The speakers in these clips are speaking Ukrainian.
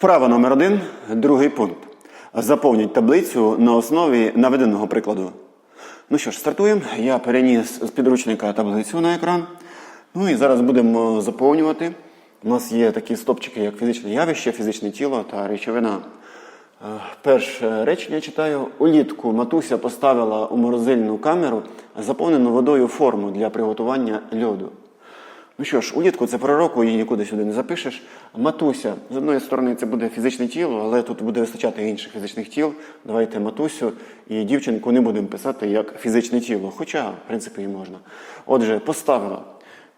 Вправа номер один, другий пункт. Заповніть таблицю на основі наведеного прикладу. Ну що ж, стартуємо. Я переніс з підручника таблицю на екран. Ну і зараз будемо заповнювати. У нас є такі стопчики, як фізичне явище, фізичне тіло та речовина. Е, Перше речення читаю. Улітку матуся поставила у морозильну камеру заповнену водою форму для приготування льоду. Ну що ж, улітку це пророку, її нікуди сюди не запишеш. Матуся, з одної сторони, це буде фізичне тіло, але тут буде вистачати інших фізичних тіл. Давайте матусю і дівчинку не будемо писати як фізичне тіло, хоча, в принципі, і можна. Отже, поставила.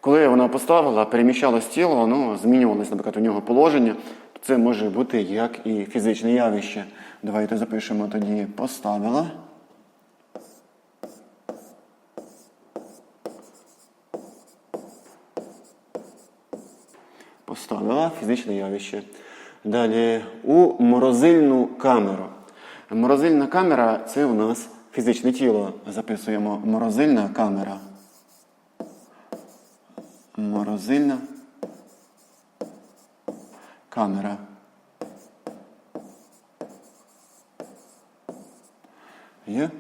Коли вона поставила, переміщалось тіло, ну, змінювалось, наприклад, у нього положення, то це може бути як і фізичне явище. Давайте запишемо тоді поставила. Поставила фізичне явище. Далі у морозильну камеру. Морозильна камера це у нас фізичне тіло. Записуємо морозильна камера. Морозильна камера. Є?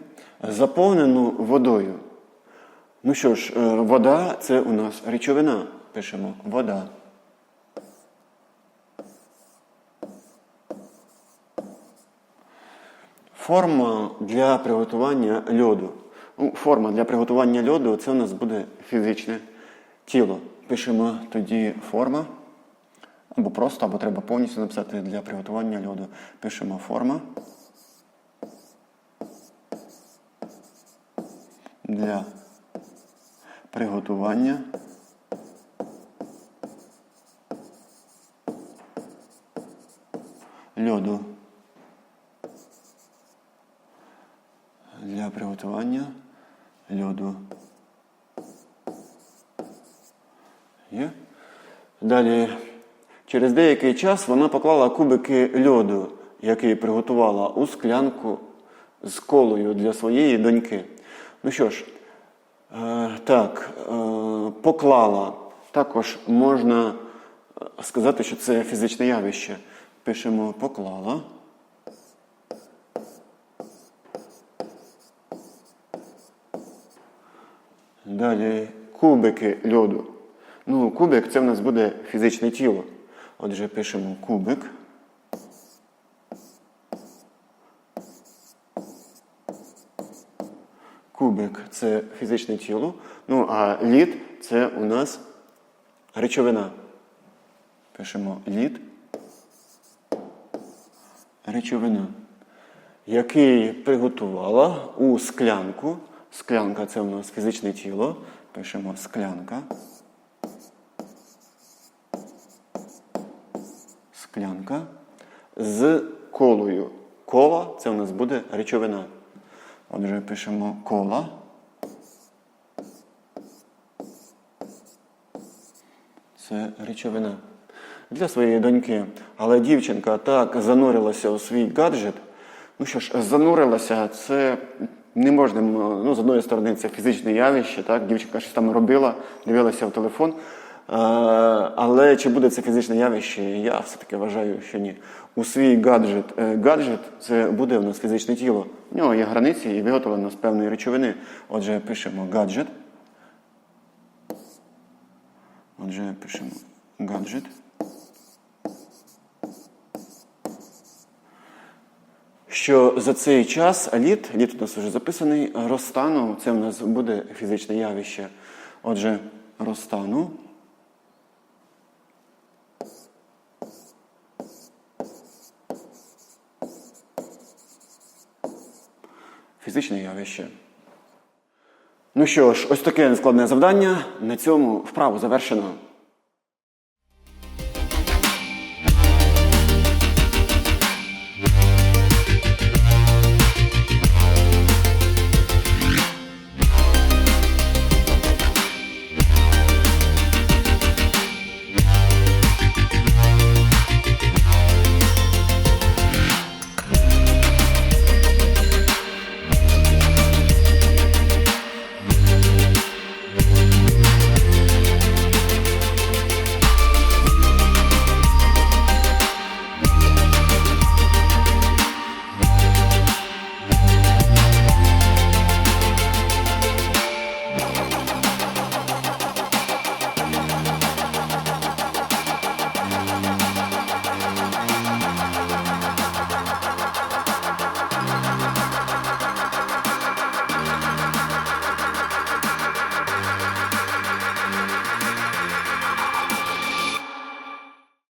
Заповнену водою. Ну що ж, е, вода це у нас речовина. Пишемо вода. Форма для приготування льоду. Ну, форма для приготування льоду це у нас буде фізичне тіло. Пишемо тоді форма. Або просто, або треба повністю написати для приготування льоду. Пишемо форма. Для приготування льоду. Для приготування льоду. Є? Далі, через деякий час вона поклала кубики льоду, який приготувала у склянку з колою для своєї доньки. Ну що ж, е, так, е, поклала. Також можна е, сказати, що це фізичне явище. Пишемо поклала. Далі кубики льоду. Ну, кубик це в нас буде фізичне тіло. Отже, пишемо кубик. Кубик це фізичне тіло. Ну, а лід це у нас речовина. Пишемо лід. Речовина. Який приготувала у склянку. Склянка це у нас фізичне тіло. Пишемо склянка. Склянка з колою. Кола це у нас буде речовина. Отже, пишемо кола. Це речовина. Для своєї доньки. Але дівчинка так занурилася у свій гаджет. Ну що ж, занурилася, це не можна, ну, з одної сторони, це фізичне явище, так, дівчинка щось там робила, дивилася в телефон. Е, Але чи буде це фізичне явище, я все-таки вважаю, що ні. У свій гаджет, е, гаджет це буде у нас фізичне тіло. В нього є границі і виготовлено з певної речовини. Отже, пишемо гаджет. Отже, пишемо гаджет. Що за цей час літ, літ у нас вже записаний, розтану, це у нас буде фізичне явище. Отже, розтану. Фізичне явище. Ну що ж, ось таке нескладне завдання. На цьому вправу завершено.